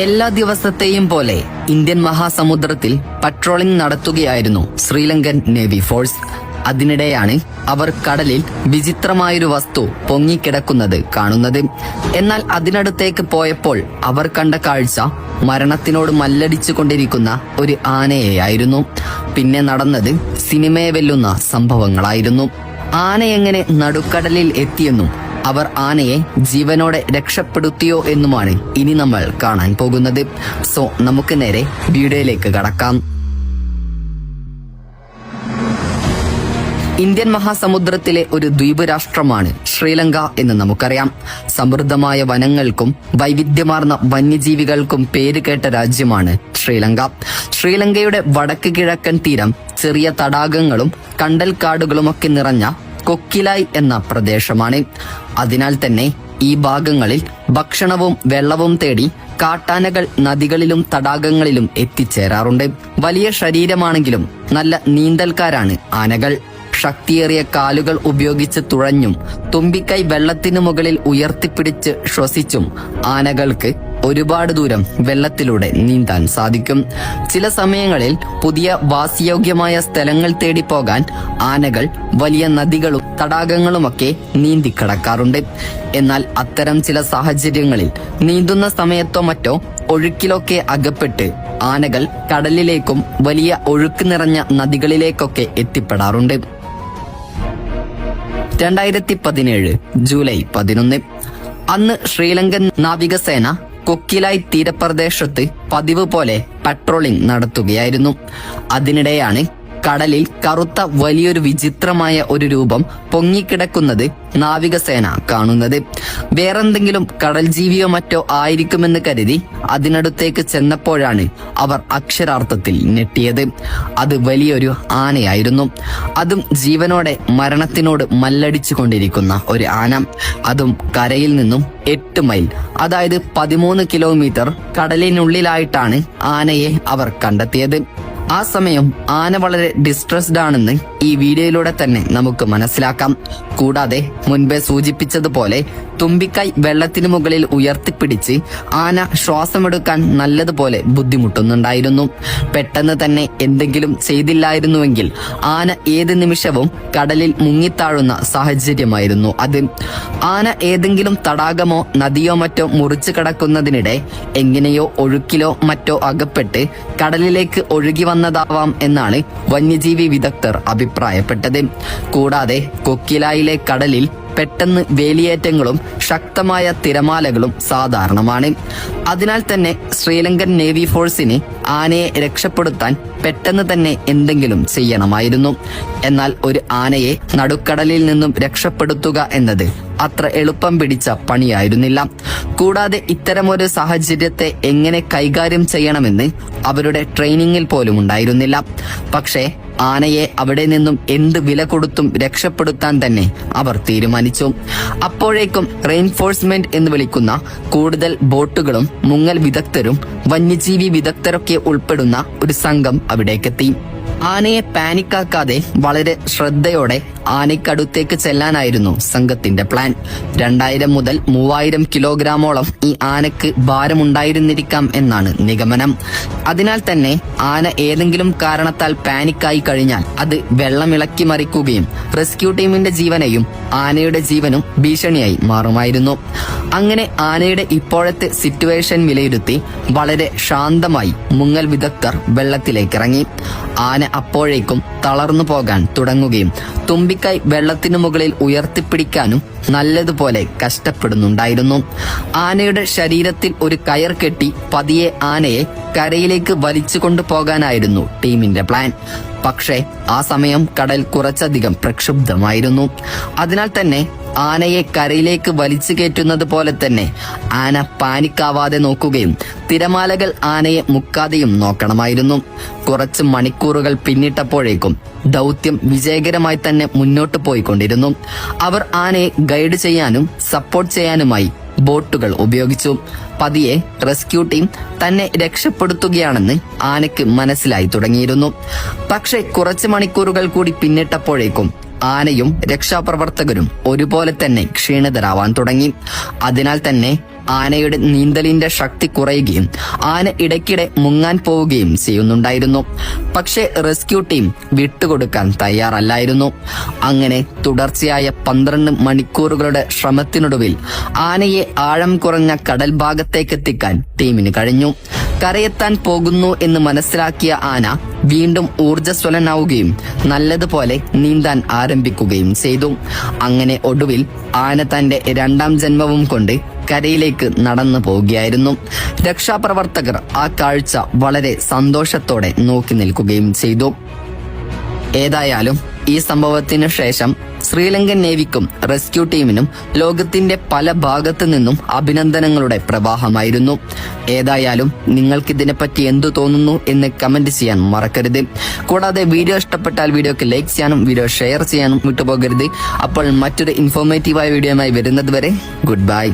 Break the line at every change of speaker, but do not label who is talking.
എല്ലാ ദിവസത്തെയും പോലെ ഇന്ത്യൻ മഹാസമുദ്രത്തിൽ പട്രോളിംഗ് നടത്തുകയായിരുന്നു ശ്രീലങ്കൻ നേവി ഫോഴ്സ് അതിനിടെയാണ് അവർ കടലിൽ വിചിത്രമായൊരു വസ്തു പൊങ്ങിക്കിടക്കുന്നത് കാണുന്നത്. എന്നാൽ അതിനടുത്തേക്ക് പോയപ്പോൾ അവർ കണ്ട കാഴ്ച മരണത്തിനോട് മല്ലടിച്ചു കൊണ്ടിരിക്കുന്ന ഒരു ആനയെയായിരുന്നു. പിന്നെ നടന്നത് സിനിമയെ വെല്ലുന്ന സംഭവങ്ങളായിരുന്നു. ആന എങ്ങനെ നടുക്കടലിൽ എത്തിയെന്നും അവർ ആനയെ ജീവനോടെ രക്ഷപ്പെടുത്തിയോ എന്നുമാണ് ഇനി നമ്മൾ കാണാൻ പോകുന്നത്. സോ നമുക്ക് നേരെ വീഡിയോയിലേക്ക് കടക്കാം. ഇന്ത്യൻ മഹാസമുദ്രത്തിലെ ഒരു ദ്വീപ് രാഷ്ട്രമാണ് ശ്രീലങ്ക എന്ന് നമുക്കറിയാം. സമൃദ്ധമായ വനങ്ങൾക്കും വൈവിധ്യമാർന്ന വന്യജീവികൾക്കും പേരുകേട്ട രാജ്യമാണ് ശ്രീലങ്ക. ശ്രീലങ്കയുടെ വടക്ക് കിഴക്കൻ തീരം ചെറിയ തടാകങ്ങളും കണ്ടൽക്കാടുകളുമൊക്കെ നിറഞ്ഞ കൊക്കിലായ് എന്ന പ്രദേശമാണ്. അതിനാൽ തന്നെ ഈ ഭാഗങ്ങളിൽ ഭക്ഷണവും വെള്ളവും തേടി കാട്ടാനകൾ നദികളിലും തടാകങ്ങളിലും എത്തിച്ചേരാറുണ്ട്. വലിയ ശരീരമാണെങ്കിലും നല്ല നീന്തൽക്കാരാണ് ആനകൾ. ശക്തിയേറിയ കാലുകൾ ഉപയോഗിച്ച് തുഴഞ്ഞും തുമ്പിക്കൈ വെള്ളത്തിനു മുകളിൽ ഉയർത്തിപ്പിടിച്ച് ശ്വസിച്ചും ആനകൾക്ക് ഒരുപാട് ദൂരം വെള്ളത്തിലൂടെ നീന്താൻ സാധിക്കും. ചില സമയങ്ങളിൽ പുതിയ വാസയോഗ്യമായ സ്ഥലങ്ങൾ തേടി പോകാൻ ആനകൾ വലിയ നദികളും തടാകങ്ങളുമൊക്കെ നീന്തിക്കടക്കാറുണ്ട് എന്നാൽ അത്തരം ചില സാഹചര്യങ്ങളിൽ നീന്തുന്ന സമയത്തോ മറ്റോ ഒഴുക്കിലൊക്കെ അകപ്പെട്ട് ആനകൾ കടലിലേക്കും വലിയ ഒഴുക്ക് നിറഞ്ഞ നദികളിലേക്കൊക്കെ എത്തിപ്പെടാറുണ്ട്. രണ്ടായിരത്തി പതിനേഴ് ജൂലൈ പതിനൊന്ന്. അന്ന് ശ്രീലങ്കൻ നാവികസേന കൊക്കിലായ് തീരപ്രദേശത്ത് പതിവ് പോലെ പട്രോളിംഗ് നടത്തുകയായിരുന്നു. അതിനിടെയാണ് കടലിൽ കറുത്ത വലിയൊരു വിചിത്രമായ ഒരു രൂപം പൊങ്ങിക്കിടക്കുന്നത് നാവികസേന കാണുന്നത്. വേറെന്തെങ്കിലും കടൽ ജീവിയോ മറ്റോ ആയിരിക്കുമെന്ന് കരുതി അതിനടുത്തേക്ക് ചെന്നപ്പോഴാണ് അവർ അക്ഷരാർത്ഥത്തിൽ ഞെട്ടിയത്. അത് വലിയൊരു ആനയായിരുന്നു. അതും ജീവനോടെ മരണത്തിനോട് മല്ലടിച്ചു കൊണ്ടിരിക്കുന്ന ഒരു ആന. അതും കരയിൽ നിന്നും എട്ട് മൈൽ അതായത് പതിമൂന്ന് കിലോമീറ്റർ കടലിനുള്ളിലായിട്ടാണ് ആനയെ അവർ കണ്ടെത്തിയത്. ആ സമയം ആന വളരെ ഡിസ്ട്രസ്ഡ് ആണെന്ന് ഈ വീഡിയോയിലൂടെ തന്നെ നമുക്ക് മനസ്സിലാക്കാം. കൂടാതെ മുൻപേ സൂചിപ്പിച്ചതുപോലെ തുമ്പിക്കൈ വെള്ളത്തിനു മുകളിൽ ഉയർത്തിപ്പിടിച്ച് ആന ശ്വാസമെടുക്കാൻ നല്ലതുപോലെ ബുദ്ധിമുട്ടുന്നുണ്ടായിരുന്നു. പെട്ടെന്ന് തന്നെ എന്തെങ്കിലും ചെയ്തില്ലായിരുന്നുവെങ്കിൽ ആന ഏത് നിമിഷവും കടലിൽ മുങ്ങിത്താഴുന്ന സാഹചര്യമായിരുന്നു അത്. ആന ഏതെങ്കിലും തടാകമോ നദിയോ മറ്റോ മുറിച്ചു കടക്കുന്നതിനിടെ എങ്ങനെയോ ഒഴുക്കിലോ മറ്റോ അകപ്പെട്ട് കടലിലേക്ക് ഒഴുകി വന്നതാവാം എന്നാണ് വന്യജീവി വിദഗ്ധർ അഭിപ്രായപ്പെട്ടത്. കൂടാതെ കൊക്കിലായിലെ കടലിൽ പെട്ടെന്ന് വേലിയേറ്റങ്ങളും ശക്തമായ തിരമാലകളും സാധാരണമാണ്. അതിനാൽ തന്നെ ശ്രീലങ്കൻ നേവി ഫോഴ്സിന് ആനയെ രക്ഷപ്പെടുത്താൻ പെട്ടെന്ന് തന്നെ എന്തെങ്കിലും ചെയ്യണമായിരുന്നു. എന്നാൽ ഒരു ആനയെ നടുക്കടലിൽ നിന്നും രക്ഷപ്പെടുത്തുക എന്നത് അത്ര എളുപ്പം പിടിച്ച പണിയായിരുന്നില്ല. കൂടാതെ ഇത്തരമൊരു സാഹചര്യത്തെ എങ്ങനെ കൈകാര്യം ചെയ്യണമെന്ന് അവരുടെ ട്രെയിനിങ്ങിൽ പോലും ഉണ്ടായിരുന്നില്ല. പക്ഷേ ആനയെ അവിടെ നിന്നും എന്ത് വില കൊടുത്തും രക്ഷപ്പെടുത്താൻ തന്നെ അവർ തീരുമാനിച്ചു. അപ്പോഴേക്കും റെയിൻഫോഴ്സ്മെന്റ് എന്ന് വിളിക്കുന്ന കൂടുതൽ ബോട്ടുകളും മുങ്ങൽ വിദഗ്ധരും വന്യജീവി വിദഗ്ധരൊക്കെ ഉൾപ്പെടുന്ന ഒരു സംഘം അവിടേക്കെത്തി. ആനയെ പാനിക്കാക്കാതെ വളരെ ശ്രദ്ധയോടെ ആനയ്ക്കടുത്തേക്ക് ചെല്ലാനായിരുന്നു സംഘത്തിന്റെ പ്ലാൻ. രണ്ടായിരം മുതൽ മൂവായിരം കിലോഗ്രാമോളം ഈ ആനക്ക് ഭാരമുണ്ടായിരുന്നിരിക്കാം എന്നാണ് നിഗമനം. അതിനാൽ തന്നെ ആന ഏതെങ്കിലും കാരണത്താൽ പാനിക്കായി കഴിഞ്ഞാൽ അത് വെള്ളമിളക്കി മറിക്കുകയും റെസ്ക്യൂ ടീമിന്റെ ജീവനെയും ആനയുടെ ജീവനും ഭീഷണിയായി മാറുമായിരുന്നു. അങ്ങനെ ആനയുടെ ഇപ്പോഴത്തെ സിറ്റുവേഷൻ വിലയിരുത്തി വളരെ ശാന്തമായി മുങ്ങൽ വിദഗ്ധർ വെള്ളത്തിലേക്ക് ഇറങ്ങി ആന അപ്പോഴേക്കും തളർന്നു പോകാൻ തുടങ്ങുകയും തുമ്പിക്കൈ വെള്ളത്തിനു മുകളിൽ ഉയർത്തിപ്പിടിക്കാനും നല്ലതുപോലെ കഷ്ടപ്പെടുന്നുണ്ടായിരുന്നു. ആനയുടെ ശരീരത്തിൽ ഒരു കയർ കെട്ടി പതിയെ ആനയെ കരയിലേക്ക് വലിച്ചു കൊണ്ടുപോകാനായിരുന്നു ടീമിന്റെ പ്ലാൻ പക്ഷേ ആ സമയം കടൽ കുറച്ചധികം പ്രക്ഷുബ്ധമായിരുന്നു. അതിനാൽ തന്നെ ആനയെ കരയിലേക്ക് വലിച്ചു കയറ്റുന്നത് പോലെ തന്നെ ആന പാനിക്കാവാതെ നോക്കുകയും തിരമാലകൾ ആനയെ മുക്കാതെയും നോക്കണമായിരുന്നു. കുറച്ച് മണിക്കൂറുകൾ പിന്നിട്ടപ്പോഴേക്കും ദൗത്യം വിജയകരമായി തന്നെ മുന്നോട്ട് പോയിക്കൊണ്ടിരുന്നു. അവർ ആനയെ ഗൈഡ് ചെയ്യാനും സപ്പോർട്ട് ചെയ്യാനുമായി ബോട്ടുകൾ ഉപയോഗിച്ചു. പതിയെ റെസ്ക്യൂ ടീം തന്നെ രക്ഷപ്പെടുത്തുകയാണെന്ന് ആനയ്ക്ക് മനസ്സിലായി തുടങ്ങിയിരുന്നു. പക്ഷേ കുറച്ച് മണിക്കൂറുകൾ കൂടി പിന്നിട്ടപ്പോഴേക്കും ആനയും രക്ഷാപ്രവർത്തകരും ഒരുപോലെ തന്നെ ക്ഷീണിതരാവാൻ തുടങ്ങി. അതിനാൽ തന്നെ ആനയുടെ നീന്തലിന്റെ ശക്തി കുറയുകയും ആന ഇടയ്ക്കിടെ മുങ്ങാൻ പോവുകയും ചെയ്യുന്നുണ്ടായിരുന്നു. പക്ഷേ റെസ്ക്യൂ ടീം വിട്ടുകൊടുക്കാൻ തയ്യാറല്ലായിരുന്നു. അങ്ങനെ തുടർച്ചയായ പന്ത്രണ്ട് മണിക്കൂറുകളുടെ ശ്രമത്തിനൊടുവിൽ ആനയെ ആഴം കുറഞ്ഞ കടൽ ഭാഗത്തേക്ക് എത്തിക്കാൻ ടീമിന് കഴിഞ്ഞു. കരയെത്താൻ പോകുന്നു എന്ന് മനസ്സിലാക്കിയ ആന വീണ്ടും ഊർജസ്വലനാവുകയും നല്ലതുപോലെ നീന്താൻ ആരംഭിക്കുകയും ചെയ്തു. അങ്ങനെ ഒടുവിൽ ആന തന്റെ രണ്ടാം ജന്മവും കൊണ്ട് കരയിലേക്ക് നടന്നു പോവുകയായിരുന്നു. രക്ഷാപ്രവർത്തകർ ആ കാഴ്ച വളരെ സന്തോഷത്തോടെ നോക്കി നിൽക്കുകയും ചെയ്തു. ഏതായാലും ഈ സംഭവത്തിന് ശേഷം ശ്രീലങ്കൻ നേവിക്കും റെസ്ക്യൂ ടീമിനും ലോകത്തിന്റെ പല ഭാഗത്തു നിന്നും അഭിനന്ദനങ്ങളുടെ പ്രവാഹമായിരുന്നു. ഏതായാലും നിങ്ങൾക്ക് ഇതിനെപ്പറ്റി എന്തു തോന്നുന്നു എന്ന് കമന്റ് ചെയ്യാൻ മറക്കരുത്. കൂടാതെ വീഡിയോ ഇഷ്ടപ്പെട്ടാൽ വീഡിയോക്ക് ലൈക്ക് ചെയ്യാനും വീഡിയോ ഷെയർ ചെയ്യാനും വിട്ടുപോകരുത്. അപ്പോൾ മറ്റൊരു ഇൻഫോർമേറ്റീവായ വീഡിയോയുമായി വരുന്നത് വരെ ഗുഡ് ബൈ.